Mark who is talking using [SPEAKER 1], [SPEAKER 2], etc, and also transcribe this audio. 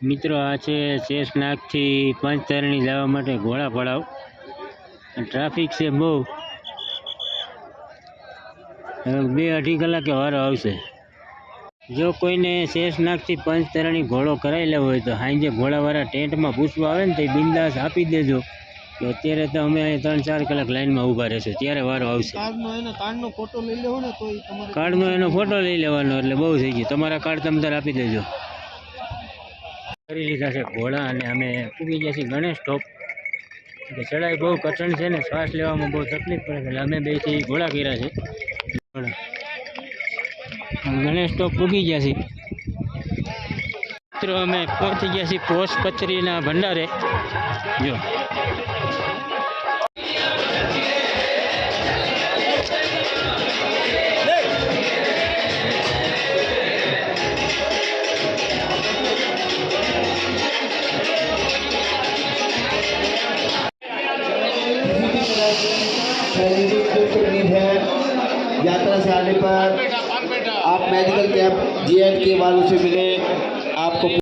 [SPEAKER 1] મિત્રો આ છે શેષનાગથી પંચતરણી જવા માટે ઘોડા પડાવ. ટ્રાફિક છે બહુ. બે અઢી કલાકે વારો આવશે. જો કોઈને શેષનાગથી પંચતરણી ઘોડો કરાવી લેવો હોય તો સાંજે ઘોડાવાળા ટેન્ટમાં પૂછવા આવે ને તો બિંદાસ આપી દેજો. તો અત્યારે તો અમે ત્રણ ચાર કલાક લાઈનમાં ઊભા રહેશું. ત્યારે વારો આવશે.
[SPEAKER 2] કાર્ડનો ફોટો લઈ લેવો ને તો
[SPEAKER 1] કાર્ડનો એનો ફોટો લઈ લેવાનો એટલે બહુ થઈ ગયું. તમારા કાર્ડ તમે તાર આપી દેજો. કરી લીધા છે ઘોડા અને અમે પૂગી ગયા છીએ ગણેશ સ્ટોપ એટલે ચડાઈ બહુ કઠણ છે ને શ્વાસ લેવામાં બહુ તકલીફ પડે એટલે અમે બેથી ઘોડા કર્યા છે. ગણેશ સ્ટોપ પૂગી ગયા છીએ. મિત્રો, અમે પહોંચી ગયા છીએ પોષ પથરીના ભંડારે. જો.
[SPEAKER 3] दुख तकलीफ़ है। यात्रा से आने पर आप मेडिकल कैंप जी एंड के वालों से मिले, आपको